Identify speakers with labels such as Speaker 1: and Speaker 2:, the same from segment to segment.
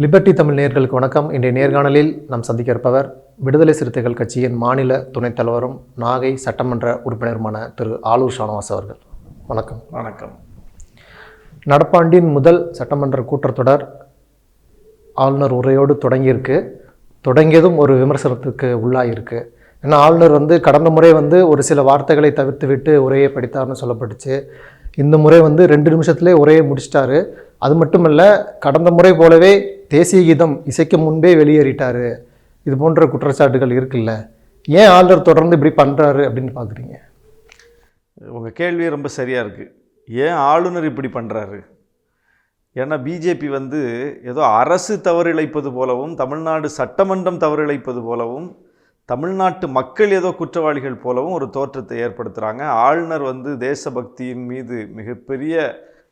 Speaker 1: Liberty Tamil நேயர்களுக்கு வணக்கம். இன்றைய நேர்காணலில் நாம் சந்திக்க இருப்பவர் விடுதலை சிறுத்தைகள் கட்சியின் மாநில துணைத் தலைவரும் நாகை சட்டமன்ற உறுப்பினருமான திரு ஆலூர் ஷானவாஸ் அவர்கள். வணக்கம்.
Speaker 2: வணக்கம்.
Speaker 1: நடப்பாண்டின் முதல் சட்டமன்ற கூட்டத்தொடர் ஆளுநர் உரையோடு தொடங்கியிருக்கு. தொடங்கியதும் ஒரு விமர்சனத்துக்கு உள்ளாயிருக்கு. ஏன்னா ஆளுநர் வந்து கடந்த முறை வந்து ஒரு சில வார்த்தைகளை தவிர்த்து விட்டு உரையை படித்தார்னு சொல்லப்பட்டுச்சு. இந்த முறை வந்து ரெண்டு நிமிஷத்திலே உரையை முடிச்சிட்டாரு. அது மட்டும் இல்லை கடந்த முறை போலவே தேசிய கீதம் இசைக்கு முன்பே வெளியேறிட்டார். இது போன்ற குற்றச்சாட்டுகள் இருக்குல்ல? ஏன் ஆளுநர் தொடர்ந்து இப்படி பண்ணுறாரு அப்படின்னு பார்க்குறீங்க
Speaker 2: உங்கள் கேள்வி ரொம்ப சரியாக இருக்குது ஏன் ஆளுநர் இப்படி பண்ணுறாரு ஏன்னா பிஜேபி வந்து ஏதோ அரசு தவறிழைப்பது போலவும் தமிழ்நாடு சட்டமன்றம் தவறிழைப்பது போலவும் தமிழ்நாட்டு மக்கள் ஏதோ குற்றவாளிகள் போலவும் ஒரு தோற்றத்தை ஏற்படுத்துகிறாங்க ஆளுநர் வந்து தேசபக்தியின் மீது மிகப்பெரிய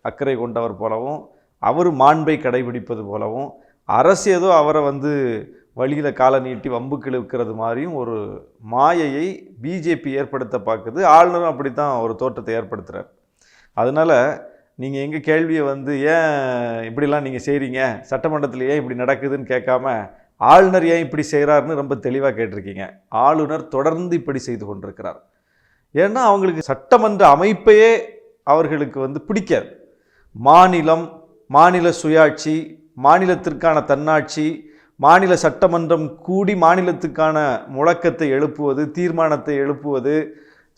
Speaker 2: அக்கறை கொண்டவர் போலவும் அவர் மாண்பை கடைபிடிப்பது போலவும் அரசு ஏதோ அவரை வந்து வழியில் காலை நீட்டி வம்புக்கு இழுக்கிறது மாதிரியும் ஒரு மாயையை பிஜேபி ஏற்படுத்த பார்க்குது. ஆளுநரும் அப்படி தான் ஒரு தோற்றத்தை ஏற்படுத்துகிறார் அதனால் நீங்கள் எங்கள் கேள்வியை வந்து ஏன் இப்படிலாம் நீங்கள் செய்கிறீங்க சட்டமன்றத்தில் ஏன் இப்படி நடக்குதுன்னு கேட்காம ஆளுநர் ஏன் இப்படி செய்கிறாருன்னு ரொம்ப தெளிவாக கேட்டிருக்கீங்க. ஆளுநர் தொடர்ந்து இப்படி செய்து கொண்டிருக்கிறார். ஏன்னா அவங்களுக்கு சட்டமன்ற அமைப்பையே அவர்களுக்கு வந்து பிடிக்காது. மாநிலம் மாநில சுயாட்சி மாநிலத்திற்கான தன்னாட்சி மாநில சட்டமன்றம் கூடி மாநிலத்துக்கான முழக்கத்தை எழுப்புவது தீர்மானத்தை எழுப்புவது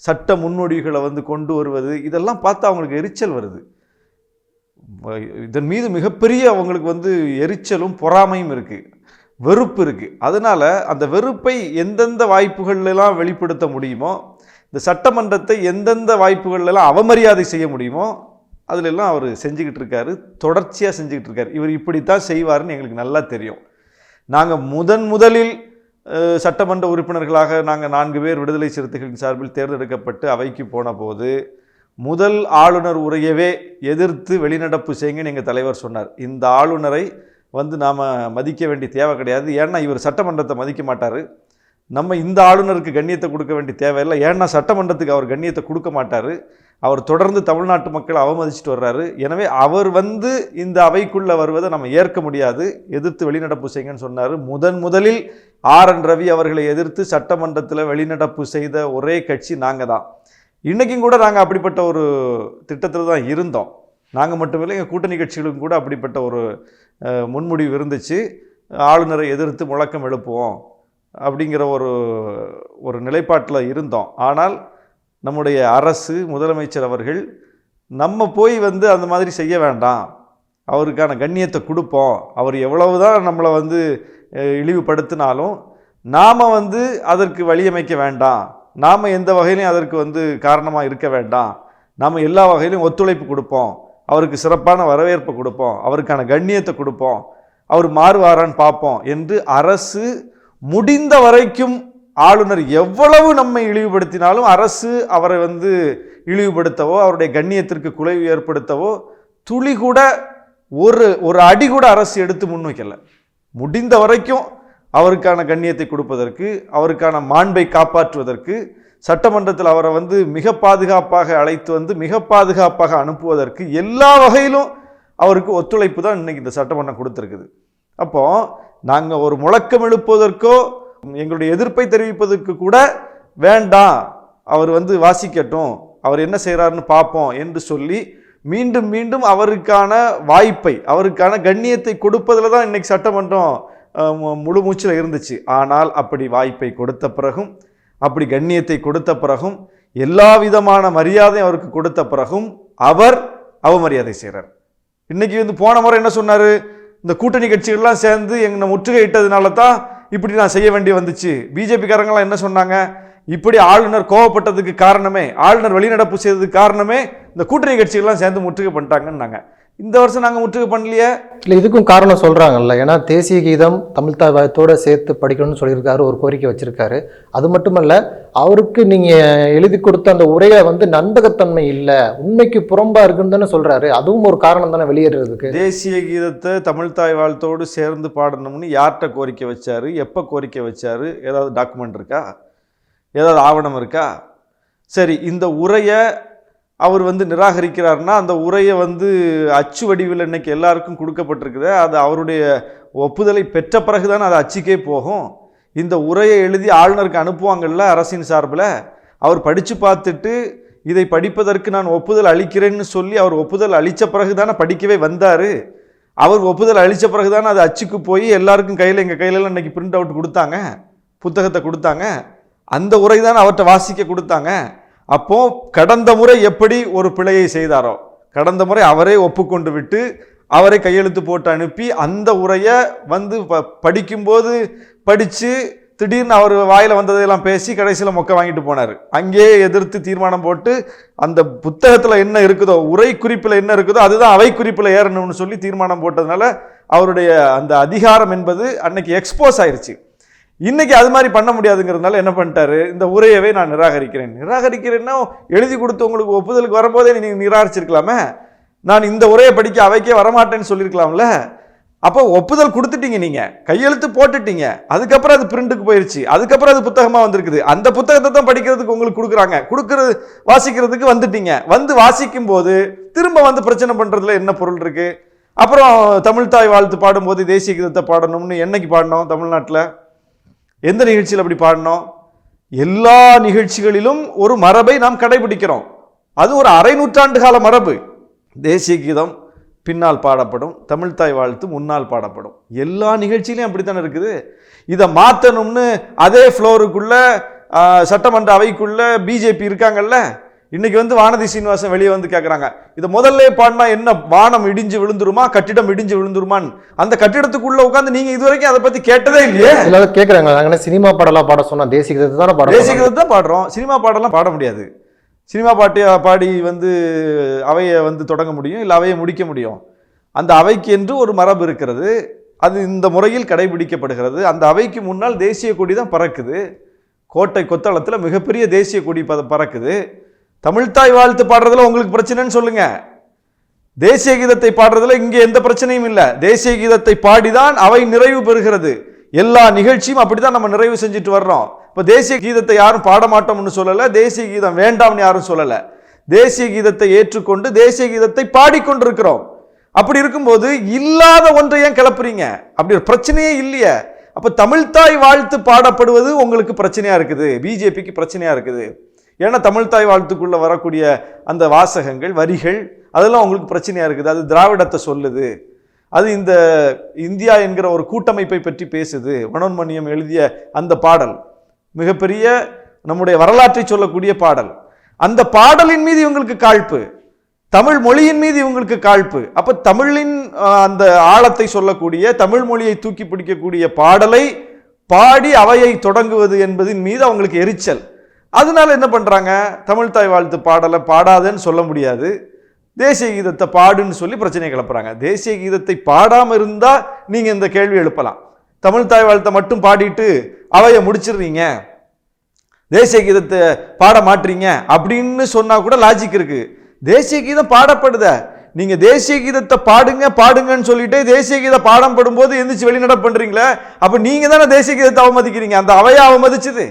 Speaker 2: சட்ட முன்னோடிகளை வந்து கொண்டு வருவது இதெல்லாம் பார்த்து அவங்களுக்கு எரிச்சல் வருது. இதன் மீது மிகப்பெரிய அவங்களுக்கு வந்து எரிச்சலும் பொறாமையும் இருக்குது வெறுப்பு இருக்குது அதனால் அந்த வெறுப்பை எந்தெந்த வாய்ப்புகள்லாம் வெளிப்படுத்த முடியுமோ இந்த சட்டமன்றத்தை எந்தெந்த வாய்ப்புகள்லாம் அவமரியாதை செய்ய முடியுமோ அதிலெல்லாம் அவர் செஞ்சுக்கிட்டு இருக்காரு தொடர்ச்சியாக செஞ்சுக்கிட்டு இருக்கார் இவர் இப்படித்தான் செய்வார்னு எங்களுக்கு நல்லா தெரியும். நாங்கள் முதன் முதலில் சட்டமன்ற உறுப்பினர்களாக நாங்கள் நான்கு பேர் விடுதலை சிறுத்தைகளின் சார்பில் தேர்ந்தெடுக்கப்பட்டு அவைக்கு போன போது முதல் ஆளுநர் உரையவே எதிர்த்து வெளிநடப்பு செய்யுங்கன்னு எங்கள் தலைவர் சொன்னார். இந்த ஆளுநரை வந்து நாம் மதிக்க வேண்டிய தேவை கிடையாது. ஏன்னா இவர் சட்டமன்றத்தை மதிக்க மாட்டார். நம்ம இந்த ஆளுநருக்கு கண்ணியத்தை கொடுக்க வேண்டிய தேவையில்லை. ஏன்னா சட்டமன்றத்துக்கு அவர் கண்ணியத்தை கொடுக்க மாட்டார். அவர் தொடர்ந்து தமிழ்நாட்டு மக்களை அவமதிச்சுட்டு வர்றாரு. எனவே அவர் வந்து இந்த அவைக்குள்ளே வருவதை நம்ம ஏற்க முடியாது. எதிர்த்து வெளிநடப்பு செய்யுங்கன்னு சொன்னார். முதன் முதலில் ஆர். என். ரவி அவர்களை எதிர்த்து சட்டமன்றத்தில் வெளிநடப்பு செய்த ஒரே கட்சி நாங்கள் தான். இன்றைக்கும் கூட நாங்கள் அப்படிப்பட்ட ஒரு திட்டத்தில் தான் இருந்தோம். நாங்கள் மட்டுமில்லை எங்கள் கூட்டணி கட்சிகளுக்கும் கூட அப்படிப்பட்ட ஒரு முன்முடிவு இருந்துச்சு. ஆளுநரை எதிர்த்து முழக்கம் எழுப்புவோம். அப்படிங்கிற ஒரு ஒரு நிலைப்பாட்டில் இருந்தோம். ஆனால் நம்முடைய அரசு முதலமைச்சர் அவர்கள் நம்ம போய் வந்து அந்த மாதிரி செய்ய வேண்டாம். அவருக்கான கண்ணியத்தை கொடுப்போம். அவர் எவ்வளவு தான் நம்மளை வந்து இழிவுபடுத்தினாலும் நாம் வந்து அதற்கு வழியமைக்க வேண்டாம். நாம் எந்த வகையிலையும் அதற்கு வந்து காரணமாக இருக்க வேண்டாம். நாம் எல்லா வகையிலும் ஒத்துழைப்பு கொடுப்போம். அவருக்கு சிறப்பான வரவேற்பு கொடுப்போம். அவருக்கான கண்ணியத்தை கொடுப்போம். அவர் மாறுவாரான்னு பார்ப்போம் என்று அரசு முடிந்த வரைக்கும் ஆளுநர் எவ்வளவு நம்மை இழிவுபடுத்தினாலும் அரசு அவரை வந்து இழிவுபடுத்தவோ அவருடைய கண்ணியத்திற்கு குலைவு ஏற்படுத்தவோ துளி கூட ஒரு ஒரு அடி கூட அரசு எடுத்து முன்வைக்கல. முடிந்த வரைக்கும் அவருக்கான கண்ணியத்தை கொடுப்பதற்கு அவருக்கான மாண்பை காப்பாற்றுவதற்கு சட்டமன்றத்தில் அவரை வந்து மிக பாதுகாப்பாக அழைத்து வந்து மிக பாதுகாப்பாக அனுப்புவதற்கு எல்லா வகையிலும் அவருக்கு ஒத்துழைப்பு தான் இன்னைக்கு இந்த சட்டமன்றம் கொடுத்துருக்குது. அப்போ நாங்கள் ஒரு முழக்கம் எழுப்புவதற்கோ எங்களுடைய எதிர்ப்பை தெரிவிப்பதற்கு கூட வேண்டாம். அவர் வந்து வாசிக்கட்டும். அவர் என்ன செய்கிறாருன்னு பார்ப்போம் என்று சொல்லி மீண்டும் மீண்டும் அவருக்கான வாய்ப்பை அவருக்கான கண்ணியத்தை கொடுப்பதில் தான் இன்னைக்கு சட்டமன்றம் மு- முழு மூச்சில் இருந்துச்சு. ஆனால் அப்படி வாய்ப்பை கொடுத்த பிறகும் அப்படி கண்ணியத்தை கொடுத்த பிறகும் எல்லா விதமான மரியாதையும் அவருக்கு கொடுத்த பிறகும் அவர் அவமரியாதை செய்கிறார் இன்னைக்கு வந்து போன முறை என்ன சொன்னார்? இந்த கூட்டணி கட்சிகள்லாம் சேர்ந்து எங்களை முற்றுகையிட்டதுனால தான் இப்படி நான் செய்ய வேண்டி வந்துச்சு. பிஜேபிக்காரங்களாம் என்ன சொன்னாங்க? இப்படி ஆளுநர் கோவப்பட்டதுக்கு காரணமே ஆளுநர் வெளிநடப்பு செய்ததுக்கு காரணமே இந்த கூட்டணி கட்சிகள்லாம் சேர்ந்து முற்றுகை பண்ணிட்டாங்கன்னாங்க. இந்த வருஷம் நாங்கள் முற்றுகை பண்ணலையே?
Speaker 1: இல்லை இதுக்கும் காரணம் சொல்கிறாங்கல்ல ஏன்னா தேசிய கீதம் தமிழ் தாயத்தோட சேர்த்து படிக்கணும்னு சொல்லியிருக்காரு ஒரு கோரிக்கை வச்சிருக்காரு. அது மட்டுமல்ல அவருக்கு நீங்கள் எழுதி கொடுத்த அந்த உரையை வந்து நம்பகத்தன்மை இல்லை உண்மைக்கு புறம்பா இருக்குன்னு தானே சொல்கிறாரு அதுவும் ஒரு காரணம் தானே வெளியேறதுக்கு.
Speaker 2: தேசிய கீதத்தை தமிழ் தாய் வாழ்த்தோடு சேர்ந்து பாடணும்னு யார்கிட்ட கோரிக்கை வச்சாரு? எப்போ கோரிக்கை வச்சாரு? ஏதாவது டாக்குமெண்ட் இருக்கா? ஏதாவது ஆவணம் இருக்கா? சரி இந்த உரையை அவர் வந்து நிராகரிக்கிறார்னா அந்த உரையை வந்து அச்சு வடிவில் இன்னைக்கு எல்லாருக்கும் கொடுக்கப்பட்டிருக்குது. அது அவருடைய ஒப்புதலை பெற்ற பிறகுதான் அது அச்சுக்கே போகும். இந்த உரையை எழுதி ஆளுநருக்கு அனுப்புவாங்கல்ல அரசின் சார்பில். அவர் படித்து பார்த்துட்டு இதை படிப்பதற்கு நான் ஒப்புதல் அளிக்கிறேன்னு சொல்லி அவர் ஒப்புதல் அளித்த பிறகு தானே படிக்கவே வந்தார். அவர் ஒப்புதல் அளித்த பிறகு தானே அது அச்சுக்கு போய் எல்லாருக்கும் கையில் எங்கள் கையிலலாம் இன்றைக்கி பிரிண்ட் அவுட் கொடுத்தாங்க. புத்தகத்தை கொடுத்தாங்க. அந்த உரை தான் அவர்கிட்ட வாசிக்க கொடுத்தாங்க. அப்போ கடந்த முறை எப்படி ஒரு பிழையை செய்தாரோ கடந்த முறை அவரே ஒப்புக்கொண்டு விட்டு அவரை கையெழுத்து போட்டு அனுப்பி அந்த உரையை வந்து ப- படிக்கும்போது படித்து திடீர்னு அவர் வாயில் வந்ததையெல்லாம் பேசி கடைசியில் மொக்க வாங்கிட்டு போனார். அங்கேயே எதிர்த்து தீர்மானம் போட்டு அந்த புத்தகத்தில் என்ன இருக்குதோ உரை குறிப்பில் என்ன இருக்குதோ அதுதான் அவை குறிப்பில் ஏறணும்னு சொல்லி தீர்மானம் போட்டதுனால அவருடைய அந்த அதிகாரம் என்பது அன்னைக்கு எக்ஸ்போஸ் ஆயிடுச்சு இன்னைக்கு அது மாதிரி பண்ண முடியாதுங்கிறதுனால என்ன பண்ணிட்டாரு? இந்த உரையவே நான் நிராகரிக்கிறேன். நிராகரிக்கிறேன்னா எழுதி கொடுத்து உங்களுக்கு ஒப்புதலுக்கு வரும்போதே நீங்கள் நிராகரிச்சிருக்கலாமே? நான் இந்த உரையை படிக்க அவைக்கே வரமாட்டேன்னு சொல்லியிருக்கலாம்ல? அப்போ ஒப்புதல் கொடுத்துட்டீங்க நீங்கள் கையெழுத்து போட்டுட்டீங்க. அதுக்கப்புறம் அது பிரிண்ட்டுக்கு போயிடுச்சு அதுக்கப்புறம் அது புத்தகமாக வந்திருக்குது. அந்த புத்தகத்தை தான் படிக்கிறதுக்கு உங்களுக்கு கொடுக்குறாங்க. கொடுக்கறது வாசிக்கிறதுக்கு வந்துட்டீங்க. வந்து வாசிக்கும் போது திரும்ப வந்து பிரச்சனை பண்ணுறதுல என்ன பொருள் இருக்குது அப்புறம் தமிழ் தாய் வாழ்த்து பாடும்போது தேசிய கீதத்தை பாடணும்னு என்னைக்கு பாடினோம் தமிழ்நாட்டில்? எந்த நிகழ்ச்சியில் அப்படி பாடினோம்? எல்லா நிகழ்ச்சிகளிலும் ஒரு மரபை நாம் கடைபிடிக்கிறோம். அது ஒரு அரை நூற்றாண்டு கால மரபு. தேசிய கீதம் பின்னால் பாடப்படும் தமிழ்த்தாய் வாழ்த்து முன்னால் பாடப்படும். எல்லா நிகழ்ச்சியிலையும் அப்படித்தானே இருக்குது? இதை மாற்றணும்னு அதே ஃப்ளோருக்குள்ளே சட்டமன்ற அவைக்குள்ளே பிஜேபி இருக்காங்கல்ல இன்னைக்கு வந்து வானதி சீனிவாசன் வெளியே வந்து கேட்குறாங்க இதை முதல்ல பாடினா என்ன வானம் இடிஞ்சு விழுந்துருமா கட்டிடம் இடிஞ்சு விழுந்துருமான்னு அந்த கட்டிடத்துக்குள்ள உட்காந்து நீங்க இதுவரைக்கும் அதை பத்தி கேட்டதே இல்லையே?
Speaker 1: எல்லாரும் கேட்குறாங்க நாங்கள் சினிமா பாடலாம் பாட சொன்னா தேசிய கீதத்தை தானே பாட
Speaker 2: தேசிய. கீதத்தை தான் பாடுறோம். சினிமா பாடலாம் பாட முடியாது. சினிமா பாட்டு பாடி வந்து அவையை வந்து தொடங்க முடியும் இல்லை அவையை முடிக்க முடியும். அந்த அவைக்கு என்று ஒரு மரபு இருக்கிறது. அது இந்த முறையில் கடைபிடிக்கப்படுகிறது. அந்த அவைக்கு முன்னால் தேசிய கொடி தான் பறக்குது. கோட்டை கொத்தளத்தில் மிகப்பெரிய தேசிய கொடி பறக்குது. தமிழ்தாய் வாழ்த்து பாடுறதுல உங்களுக்கு பிரச்சனைன்னு சொல்லுங்க. தேசிய கீதத்தை பாடுறதுல இங்கே எந்த பிரச்சனையும் இல்லை. தேசிய கீதத்தை பாடிதான் அவை நிறைவு பெறுகிறது. எல்லா நிகழ்ச்சியும் அப்படிதான் நம்ம நிறைவு செஞ்சுட்டு வர்றோம். இப்போ தேசிய கீதத்தை யாரும் பாட மாட்டோம்னு சொல்லலை. தேசிய கீதம் வேண்டாம்னு யாரும் சொல்லலை. தேசிய கீதத்தை ஏற்றுக்கொண்டு தேசிய கீதத்தை பாடிக்கொண்டிருக்கிறோம். அப்படி இருக்கும்போது இல்லாத ஒன்றை ஏன் கிளப்புறீங்க? அப்படி ஒரு பிரச்சனையே இல்லையே. அப்போ தமிழ்த்தாய் வாழ்த்து பாடப்படுவது உங்களுக்கு பிரச்சனையாக இருக்குது? பிஜேபிக்கு பிரச்சனையாக இருக்குது? ஏன்னா தமிழ்த்தாய் வாழ்த்துக்குள்ளே வரக்கூடிய அந்த வாசகங்கள் வரிகள் அதெல்லாம் உங்களுக்கு பிரச்சனையாக இருக்குது. அது திராவிடத்தை சொல்லுது. அது இந்த இந்தியா என்கிற ஒரு கூட்டமைப்பை பற்றி பேசுது. மனோன்மணியம் எழுதிய அந்த பாடல். மிகப்பெரிய நம்முடைய வரலாற்றை சொல்லக்கூடிய பாடல். அந்த பாடலின் மீது இவங்களுக்கு காழ்ப்பு. தமிழ் மொழியின் மீது இவங்களுக்கு காழ்ப்பு. அப்போ தமிழின் அந்த ஆழத்தை சொல்லக்கூடிய தமிழ் மொழியை தூக்கி பிடிக்கக்கூடிய பாடலை பாடி அவையை தொடங்குவது என்பதின் மீது அவங்களுக்கு எரிச்சல். அதனால என்ன பண்ணுறாங்க தமிழ் தாய் வாழ்த்து பாடலை பாடாதேன்னு சொல்ல முடியாது. தேசிய கீதத்தை பாடுன்னு சொல்லி பிரச்சனையை கிளப்புறாங்க. தேசிய கீதத்தை பாடாமல் இருந்தால் நீங்கள் இந்த கேள்வி எழுப்பலாம். தமிழ் தாய் வாழ்த்தை மட்டும் பாடிட்டு அவையை முடிச்சிடுறீங்க. தேசிய கீதத்தை பாட மாட்டீங்க அப்படின்னு சொன்னால் கூட லாஜிக் இருக்குது தேசிய கீதம் பாடப்படுத. நீங்க தேசிய கீதத்தை பாடுங்க பாடுங்கன்னு சொல்லிட்டு தேசிய கீத பாடம் படும்போது எந்திரிச்சு வெளிநடை பண்றீங்களே அப்ப நீங்க தானே தேசிய கீதத்தை அவமதிக்கிறீங்க. அந்த அவையை அவமதிச்சது.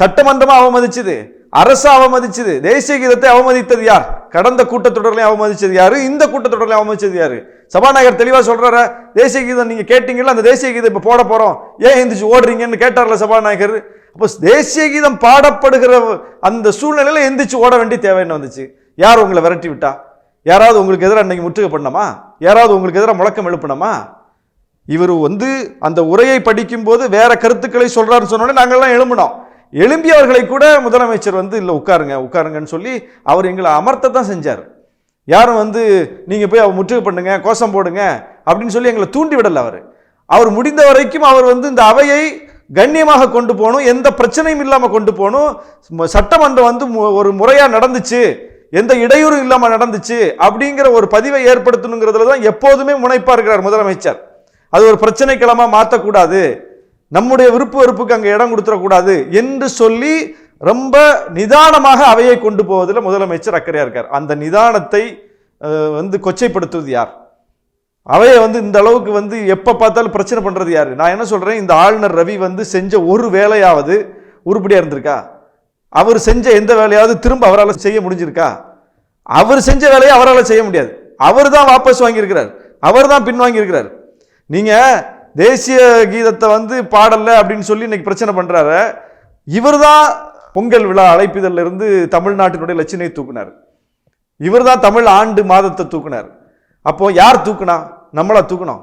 Speaker 2: சட்டமன்றமாக அவமதிச்சது அரசு அவமதிச்சது தேசிய கீதத்தை அவமதித்தது யார்? கடந்த கூட்டத்தொடர்லையும் அவமதிச்சது யாரு? இந்த கூட்டத்தொடர்லையும் அவமதிச்சது யாரு? சபாநாயகர் தெளிவாக சொல்றாரு? தேசிய கீதம் நீங்க கேட்டீங்கல்ல அந்த தேசிய கீதம் இப்போ போட போறோம். ஏன் எந்திரிச்சு ஓடுறீங்கன்னு கேட்டார்ல சபாநாயகர்? அப்போ தேசிய கீதம் பாடப்படுகிற அந்த சூழ்நிலையில் எந்திரிச்சு ஓட வேண்டிய தேவை என்ன வந்துச்சு? யார் உங்களை விரட்டி விட்டா? யாராவது உங்களுக்கு எதிராக அன்னைக்கு முற்றுகை பண்ணமா யாராவது உங்களுக்கு எதிராக முழக்கம் எழுப்பணுமா? இவர் வந்து அந்த உரையை படிக்கும்போது வேற கருத்துக்களை சொல்றாருன்னு சொன்னோடனே நாங்கள்லாம் எழும்பினோம். எழும்பியவர்களை கூட முதலமைச்சர் வந்து இல்லை உட்காருங்க உட்காருங்கன்னு சொல்லி அவர் எங்களை அமர்த்த தான் செஞ்சார். யாரும் வந்து நீங்கள் போய் அவர் முற்றுகை பண்ணுங்க கோஷம் போடுங்க அப்படின்னு சொல்லி எங்களை தூண்டி விடலை அவர். அவர் முடிந்த வரைக்கும் அவர் வந்து இந்த அவையை கண்ணியமாக கொண்டு போகணும் எந்த பிரச்சனையும் இல்லாமல் கொண்டு போகணும். சட்டமன்றம் வந்து மு- ஒரு முறையாக நடந்துச்சு எந்த இடையூறும் இல்லாமல் நடந்துச்சு அப்படிங்கிற ஒரு பதிவை ஏற்படுத்தணுங்கிறதுல தான் எப்போதுமே முனைப்பாக இருக்கிறார் முதலமைச்சர். அது ஒரு பிரச்சனை மாற்றக்கூடாது நம்முடைய விருப்ப வெறுப்புக்கு அங்கே இடம் கொடுத்துடக்கூடாது என்று சொல்லி ரொம்ப நிதானமாக அவையை கொண்டு போவதில் முதலமைச்சர் அக்கறையாக இருக்கார். அந்த நிதானத்தை வந்து கொச்சைப்படுத்துவது யார்? அவையை வந்து இந்த அளவுக்கு வந்து எப்போ பார்த்தாலும் பிரச்சனை பண்ணுறது யார்? நான் என்ன சொல்கிறேன் இந்த ஆளுநர் ரவி வந்து செஞ்ச ஒரு வேலையாவது உருப்படியாக இருந்திருக்கா? அவர் செஞ்ச எந்த வேலையாவது திரும்ப அவரால் செய்ய முடிஞ்சிருக்கா? அவர் செஞ்ச வேலையை அவரால் செய்ய முடியாது. அவர் தான் வாபஸ் வாங்கியிருக்கிறார். அவர் தான் பின்வாங்கியிருக்கிறார். நீங்கள் தேசிய கீதத்தை வந்து பாடல அப்படின்னு சொல்லி இன்னைக்கு பிரச்சனை பண்றாரு. இவர் தான் பொங்கல் விழா அழைப்பிதழ்ல இருந்து தமிழ்நாட்டினுடைய லட்சணையை தூக்குனார். இவர் தான் தமிழ் ஆண்டு மாதத்தை தூக்குனார். அப்போ யார் தூக்குனா? நம்மளா தூக்கணும்.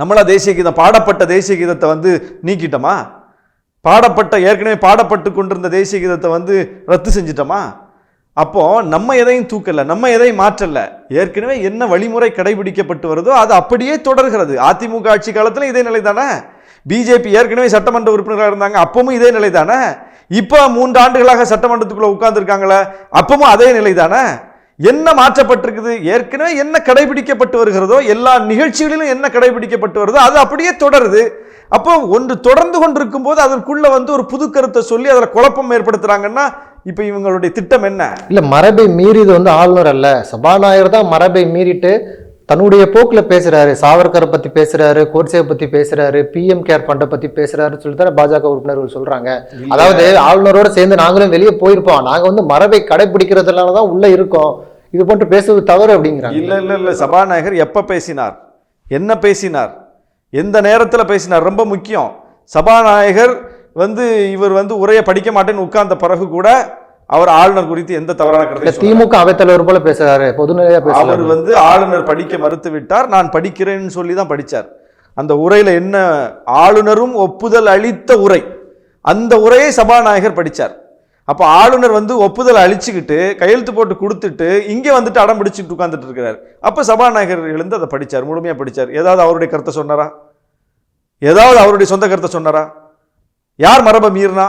Speaker 2: நம்மளா தேசிய கீதம் பாடப்பட்ட தேசிய கீதத்தை வந்து நீக்கிட்டோமா? பாடப்பட்ட ஏற்கனவே பாடப்பட்டு கொண்டிருந்த தேசிய கீதத்தை வந்து ரத்து செஞ்சிட்டோமா? அப்போ நம்ம எதையும் தூக்கல நம்ம எதையும் மாற்றல. ஏற்கனவே என்ன வழிமுறை கடைபிடிக்கப்பட்டு வருதோ அது அப்படியே தொடர்கிறது. அதிமுக ஆட்சி காலத்தில் இதே நிலை தானே பிஜேபி ஏற்கனவே சட்டமன்ற உறுப்பினராக இருந்தாங்க அப்பவும் இதே நிலை தானே இப்போ மூன்று ஆண்டுகளாக சட்டமன்றத்துக்குள்ளே உட்கார்ந்துருக்காங்களே அப்பவும் அதே நிலை தானே என்ன மாற்றப்பட்டிருக்குது? ஏற்கனவே என்ன கடைபிடிக்கப்பட்டு வருகிறதோ எல்லா நிகழ்ச்சிகளிலும் என்ன கடைபிடிக்கப்பட்டு வருதோ அது அப்படியே தொடருது. அப்போ ஒன்று தொடர்ந்து கொண்டிருக்கும் போது அதற்குள்ள வந்து ஒரு புது கருத்தை சொல்லி அதில் குழப்பம் ஏற்படுத்துறாங்கன்னா இப்போ இவங்களுடைய திட்டம் என்ன?
Speaker 1: இல்லை மரபை மீறியது வந்து ஆளுநர் அல்ல. சபாநாயகர் தான் மரபை மீறிட்டு தன்னுடைய போக்குல பேசுறாரு சாவர்கரை பத்தி பேசுறாரு கோட்சேவை பத்தி பேசுறாரு பிஎம் கேர் ஃபண்டை பத்தி பேசுறாருன்னு சொல்லி தானே பாஜக உறுப்பினர்கள் சொல்றாங்க. அதாவது ஆளுநரோட சேர்ந்து நாங்களும் வெளியே போயிருப்போம். நாங்க வந்து மரபை கடைபிடிக்கிறதுனால தான் உள்ள இருக்கோம். இது போன்று பேசுவது தவறு அப்படிங்கிறாங்க.
Speaker 2: இல்ல இல்ல இல்ல. சபாநாயகர் எப்ப பேசினார்? என்ன பேசினார்? எந்த நேரத்தில் பேசினார்? ரொம்ப முக்கியம். சபாநாயகர் வந்து இவர் வந்து உரையை படிக்க மாட்டேன்னு உட்கார்ந்த பிறகு கூட அவர் ஆளுநர் குறித்து எந்த தவறான கருத்தை.
Speaker 1: திமுக அவைத்தலைவர் போல பேசுறாரு பொதுநிலையா
Speaker 2: அவர் வந்து ஆளுநர் படிக்க மறுத்து விட்டார் நான் படிக்கிறேன்னு சொல்லி தான் படிச்சார். அந்த உரையில என்ன? ஆளுநரும் ஒப்புதல் அளித்த உரை. அந்த உரையை சபாநாயகர் படிச்சார். அப்ப ஆளுநர் வந்து ஒப்புதல் அழிச்சுக்கிட்டு கையெழுத்து போட்டு கொடுத்துட்டு இங்கே வந்துட்டு அடம் பிடிச்சிட்டு உட்கார்ந்துட்டு இருக்கிறார். அப்ப சபாநாயகர் எழுந்து அதை படிச்சார் முழுமையா படிச்சார். ஏதாவது அவருடைய கருத்தை சொன்னாரா? ஏதாவது அவருடைய சொந்த கருத்தை சொன்னாரா? யார் மரபை மீறினா?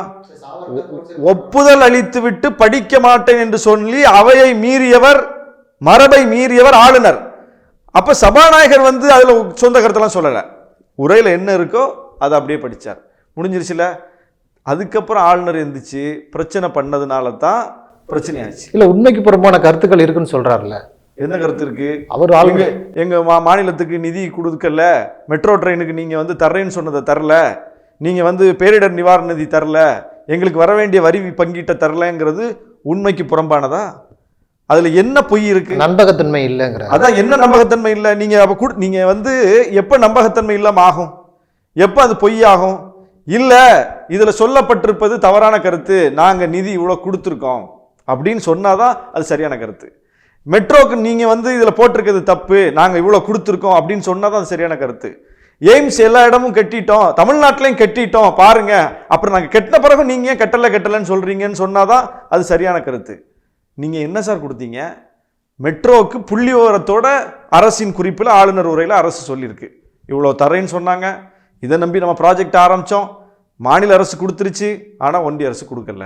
Speaker 2: ஒப்புதல் அளித்து விட்டு படிக்க மாட்டேன் என்று சொல்லி அவையை மீறியவர் மரபை மீறியவர் ஆளுநர். அப்ப சபாநாயகர் வந்து அதுல சொந்த கருத்தெல்லாம் சொல்லல. உரையில என்ன இருக்கோ அதை அப்படியே படிச்சார். முடிஞ்சிருச்சுல? அதுக்கப்புறம் ஆளுநர் எந்திரிச்சு பிரச்சனை பண்ணதுனால தான் பிரச்சனையாச்சு.
Speaker 1: இல்ல உண்மைக்கு புறம்பான கருத்துக்கள் இருக்குன்னு சொல்றாருல்ல.
Speaker 2: என்ன கருத்து இருக்கு?
Speaker 1: அவர்
Speaker 2: எங்க
Speaker 1: ஆளுநர்
Speaker 2: எங்க மா மாநிலத்துக்கு நிதி கொடுக்கல மெட்ரோ ட்ரெயினுக்கு நீங்க வந்து தர்றேன்னு சொன்னதை தரல நீங்க வந்து பேரிடர் நிவாரண நிதி தரல எங்களுக்கு வர வேண்டிய வரி பங்கீட்டை தரலங்கிறது உண்மைக்கு புறம்பானதா? அதுல என்ன பொய் இருக்கு?
Speaker 1: நம்பகத்தன்மை இல்லைங்கிற.
Speaker 2: அதான் என்ன நம்பகத்தன்மை இல்லை? நீங்க அப்ப கூட நீங்க வந்து எப்ப நம்பகத்தன்மை இல்லாம ஆகும்? எப்ப அது பொய் ஆகும் இல்ல இதுல சொல்லப்பட்டிருப்பது தவறான கருத்து நாங்க நிதி இவ்வளவு கொடுத்துருக்கோம் அப்படின்னு சொன்னாதான் அது சரியான கருத்து. மெட்ரோக்கு நீங்க வந்து இதுல போட்டிருக்கிறது தப்பு நாங்க இவ்வளவு கொடுத்துருக்கோம் அப்படின்னு சொன்னாதான் அது சரியான கருத்து. எய்ம்ஸ் எல்லா இடமும் கட்டிட்டோம். தமிழ்நாட்டிலையும் கட்டிட்டோம். பாருங்க. அப்புறம் நாங்கள் கட்டின பிறகு நீங்கள் ஏன் கட்டலை கட்டலைன்னு சொல்கிறீங்கன்னு சொன்னால் தான் அது சரியான கருத்து. நீங்கள் என்ன சார் கொடுத்தீங்க? மெட்ரோவுக்கு புள்ளி ஓரத்தோட அரசின் குறிப்பில் ஆளுநர் உரையில் அரசு சொல்லியிருக்கு. இவ்வளோ தரேன்னு சொன்னாங்க. இதை நம்பி நம்ம ப்ராஜெக்ட் ஆரம்பித்தோம் மாநில அரசு கொடுத்துருச்சு. ஆனால் ஒன்றிய அரசு கொடுக்கல.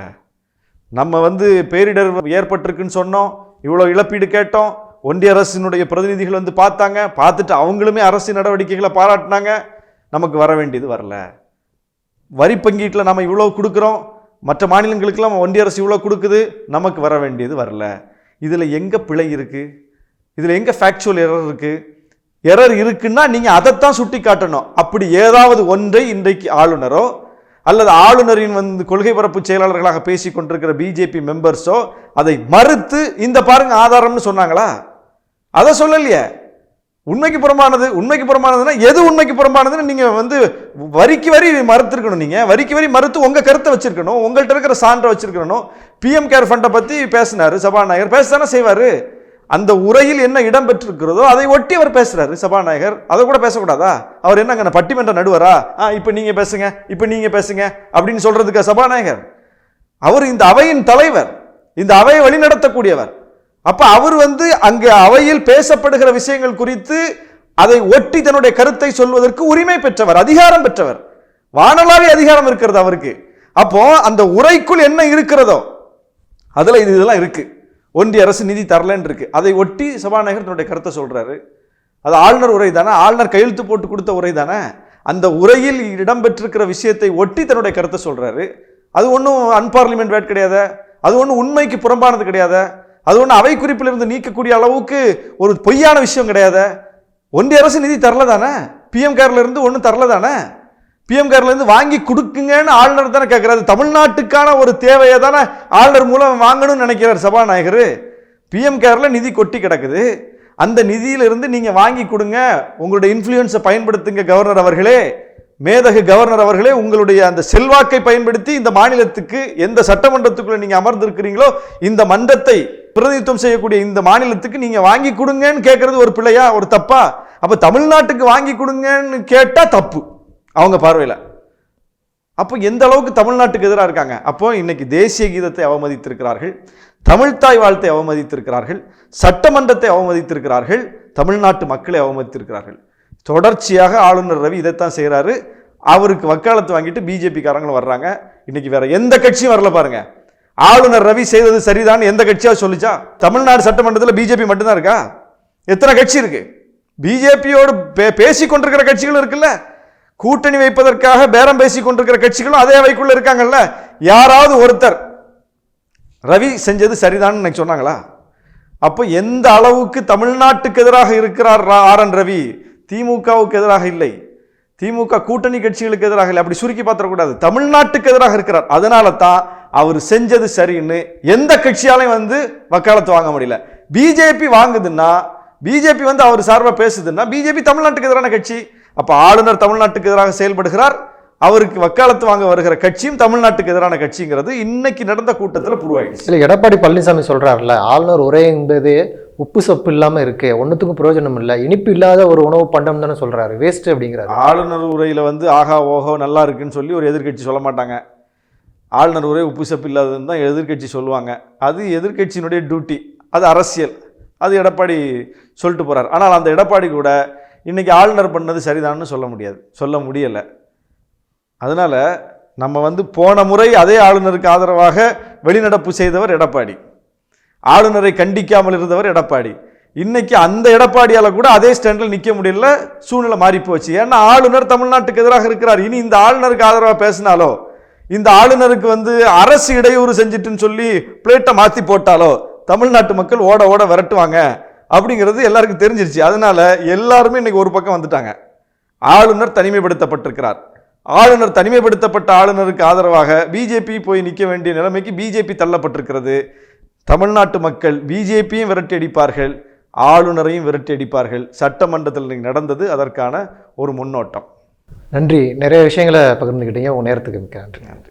Speaker 2: நம்ம வந்து பேரிடர் ஏற்பட்டிருக்குன்னு சொன்னோம். இவ்வளோ இழப்பீடு கேட்டோம். ஒன்றிய அரசினுடைய பிரதிநிதிகள் வந்து பார்த்தாங்க. பார்த்துட்டு அவங்களுமே அரசு நடவடிக்கைகளை பாராட்டினாங்க. நமக்கு வர வேண்டியது வரல. வரி பங்கீட்டில் நம்ம இவ்வளோ கொடுக்குறோம். மற்ற மாநிலங்களுக்கெல்லாம் ஒன்றிய அரசு இவ்வளோ கொடுக்குது. நமக்கு வர வேண்டியது வரல. இதில் எங்கே பிழை இருக்குது இதில் எங்கே ஃபேக்சுவல் எரர் இருக்குது எரர் இருக்குன்னா நீங்கள் அதைத்தான் சுட்டி காட்டணும் அப்படி ஏதாவது ஒன்றை இன்றைக்கு ஆளுநரோ அல்லது ஆளுநரின் வந்து கொள்கை பரப்பு செயலாளர்களாக பேசி கொண்டிருக்கிற பிஜேபி மெம்பர்ஸோ அதை மறுத்து இந்த பாருங்க ஆதாரம்னு சொன்னாங்களா? அதை சொல்லலையே. உண்மைக்கு புறம்பானது உண்மைக்கு புறம்பானதுன்னா எது உண்மைக்கு புறம்பானதுன்னு நீங்கள் வந்து வரிக்கு வரி மறுத்துருக்கணும் நீங்கள் வரிக்கு வரி மறுத்து உங்கள் கருத்தை வச்சுருக்கணும் உங்கள்கிட்ட இருக்கிற சான்றை வச்சுருக்கணும். பிஎம் கேர் ஃபண்டை பற்றி பேசினார் சபாநாயகர். பேசத்தானே செய்வார். அந்த உரையில் என்ன இடம் பெற்றிருக்கிறதோ அதை ஒட்டி அவர் பேசுகிறாரு சபாநாயகர். அதை கூட பேசக்கூடாதா? அவர் என்னங்க பட்டிமன்ற நடுவரா? ஆ இப்போ நீங்கள் பேசுங்க இப்போ நீங்கள் பேசுங்க அப்படின்னு சொல்கிறதுக்கு சபாநாயகர். அவர் இந்த அவையின் தலைவர் இந்த அவையை வழிநடத்தக்கூடியவர். அப்ப அவர் வந்து அங்கு அவையில் பேசப்படுகிற விஷயங்கள் குறித்து அதை ஒட்டி தன்னுடைய கருத்தை சொல்வதற்கு உரிமை பெற்றவர் அதிகாரம் பெற்றவர். வானளாவிய அதிகாரம் இருக்கிறது அவருக்கு. அப்போ அந்த உரைக்குள் என்ன இருக்கிறதோ அதுல இது இதெல்லாம் இருக்கு. ஒன்றிய அரசு நிதி தரலன்னு இருக்கு. அதை ஒட்டி சபாநாயகர் தன்னுடைய கருத்தை சொல்றாரு. அது ஆளுநர் உரை தானே? ஆளுநர் கையெழுத்து போட்டு கொடுத்த உரை தானே? அந்த உரையில் இடம்பெற்றிருக்கிற விஷயத்தை ஒட்டி தன்னுடைய கருத்தை சொல்றாரு. அது ஒன்றும் அன்பார்லிமெண்ட் வேட் கிடையாது? அது ஒன்றும் உண்மைக்கு புறம்பானது கிடையாது? அது ஒன்று அவை குறிப்பிலிருந்து நீக்கக்கூடிய அளவுக்கு ஒரு பொய்யான விஷயம் கிடையாது? ஒன்றிய அரசு நிதி தரல தானே பிஎம் கேர்லேருந்து ஒன்றும் தரல தானே பிஎம் கேர்லேருந்து வாங்கி கொடுக்குங்கன்னு ஆளுநர் தானே கேட்குறாரு. தமிழ்நாட்டுக்கான ஒரு தேவையை தானே ஆளுநர் மூலம் வாங்கணும்னு நினைக்கிறார் சபாநாயகர். பிஎம் கேரில் நிதி கொட்டி கிடக்குது. அந்த நிதியிலிருந்து நீங்கள் வாங்கி கொடுங்க. உங்களுடைய இன்ஃப்ளூயன்ஸை பயன்படுத்துங்க கவர்னர் அவர்களே. மேதகு கவர்னர் அவர்களே உங்களுடைய அந்த செல்வாக்கை பயன்படுத்தி இந்த மாநிலத்துக்கு எந்த சட்டமன்றத்துக்குள்ளே நீங்கள் அமர்ந்திருக்கிறீங்களோ இந்த மன்றத்தை பிரதிநிதித்துவம் செய்யக்கூடிய இந்த மாநிலத்துக்கு நீங்க வாங்கி கொடுங்கன்னு கேட்கறது ஒரு பிள்ளையா ஒரு தப்பா? அப்ப தமிழ்நாட்டுக்கு வாங்கி கொடுங்கன்னு கேட்டா தப்பு. அவங்க பார்வையில. அப்போ எந்த அளவுக்கு தமிழ்நாட்டுக்கு எதிராக இருக்காங்க? அப்போ இன்னைக்கு தேசிய கீதத்தை அவமதித்திருக்கிறார்கள் தமிழ்தாய் வாழ்த்தை அவமதித்திருக்கிறார்கள் சட்டமன்றத்தை அவமதித்திருக்கிறார்கள் தமிழ்நாட்டு மக்களை அவமதித்திருக்கிறார்கள். தொடர்ச்சியாக ஆளுநர் ரவி இதைத்தான் செய்கிறாரு அவருக்கு வக்காலத்து வாங்கிட்டு பிஜேபிக்காரங்களும் வர்றாங்க. இன்னைக்கு வேற எந்த கட்சியும் வரல பாருங்க. ஆளுநர் ரவி செய்தது சரிதான் எந்த கட்சியாக சொல்லிச்சா? தமிழ்நாடு சட்டமன்றத்தில் பிஜேபி மட்டும்தான் இருக்கா? எத்தனை கட்சி இருக்கு? பிஜேபியோடு பேசி கொண்டிருக்கிற கட்சிகளும் இருக்குல்ல? கூட்டணி வைப்பதற்காக பேரம் பேசி கொண்டிருக்கிற கட்சிகளும் அதே வைக்குள்ள இருக்காங்கல்ல? யாராவது ஒருத்தர் ரவி செஞ்சது சரிதான்னு எனக்கு சொன்னாங்களா? அப்போ எந்த அளவுக்கு தமிழ்நாட்டுக்கு எதிராக இருக்கிறார் ரா- ஆர் என் ரவி? திமுகவுக்கு எதிராக இல்லை. திமுக கூட்டணி கட்சிகளுக்கு எதிராக இல்லை. அப்படி சுருக்கி பார்த்துடக்கூடாது. தமிழ்நாட்டுக்கு எதிராக இருக்கிறார். அதனால தான் அவர் செஞ்சது சரின்னு எந்த கட்சியாலையும் வந்து வக்காலத்து வாங்க முடியல. பிஜேபி வாங்குதுன்னா பிஜேபி வந்து அவர் சார்பாக பேசுதுன்னா பிஜேபி தமிழ்நாட்டுக்கு எதிரான கட்சி. அப்போ ஆளுநர் தமிழ்நாட்டுக்கு எதிராக செயல்படுகிறார். அவருக்கு வக்காலத்து வாங்க வருகிற கட்சியும் தமிழ்நாட்டுக்கு எதிரான கட்சிங்கிறது இன்னைக்கு நடந்த கூட்டத்தில் புருவாயிடுச்சு.
Speaker 1: இல்லை எடப்பாடி பழனிசாமி சொல்றாருல்ல ஆளுநர் உரை என்பது உப்பு சப்பு இல்லாம இருக்கு ஒன்றுத்துக்கும் பிரயோஜனம் இல்லை இனிப்பு இல்லாத ஒரு உணவு பண்டம் தானே சொல்றாரு வேஸ்ட் அப்படிங்கிறாரு.
Speaker 2: ஆளுநர் உரையில் வந்து ஆகா ஓஹோ நல்லா இருக்குன்னு சொல்லி ஒரு எதிர்க்கட்சி சொல்ல மாட்டாங்க. ஆளுநர் ஒரே உப்பு சப்பு இல்லாததுன்னு தான் எதிர்க்கட்சி சொல்லுவாங்க. அது எதிர்க்கட்சியினுடைய டியூட்டி அது அரசியல். அது எடப்பாடி சொல்லிட்டு போகிறார் ஆனால் அந்த எடப்பாடி கூட இன்றைக்கி ஆளுநர் பண்ணது சரிதான்னு சொல்ல முடியாது. சொல்ல முடியலை. அதனால் நம்ம வந்து போன முறை அதே ஆளுநருக்கு ஆதரவாக வெளிநடப்பு செய்தவர் எடப்பாடி. ஆளுநரை கண்டிக்காமல் இருந்தவர் எடப்பாடி. இன்னைக்கு அந்த எடப்பாடியால் கூட அதே ஸ்டாண்டில் நிற்க முடியல. சூழ்நிலை மாறி போச்சு ஏன்னா ஆளுநர் தமிழ்நாட்டுக்கு எதிராக இருக்கிறார். இனி இந்த ஆளுநருக்கு ஆதரவாக பேசினாலோ இந்த ஆளுநருக்கு வந்து அரசு இடையூறு செஞ்சுட்டுன்னு சொல்லி பிளேட்டை மாற்றி போட்டாலோ தமிழ்நாட்டு மக்கள் ஓட ஓட விரட்டுவாங்க அப்படிங்கிறது எல்லாருக்கும் தெரிஞ்சிருச்சு. அதனால எல்லாருமே இன்னைக்கு ஒரு பக்கம் வந்துட்டாங்க. ஆளுநர் தனிமைப்படுத்தப்பட்டிருக்கிறார். ஆளுநர் தனிமைப்படுத்தப்பட்ட ஆளுநருக்கு ஆதரவாக பிஜேபி போய் நிற்க வேண்டிய நிலைமைக்கு பிஜேபி தள்ளப்பட்டிருக்கிறது. தமிழ்நாட்டு மக்கள் பிஜேபியும் விரட்டி அடிப்பார்கள் ஆளுநரையும் விரட்டி அடிப்பார்கள். சட்டமன்றத்தில் நடந்தது அதற்கான ஒரு முன்னோட்டம்.
Speaker 1: நன்றி. நிறைய விஷயங்களை பகிர்ந்துக்கிட்டீங்க. உங்கள் நேரத்துக்கு மிக்க நன்றி.
Speaker 2: நன்றி.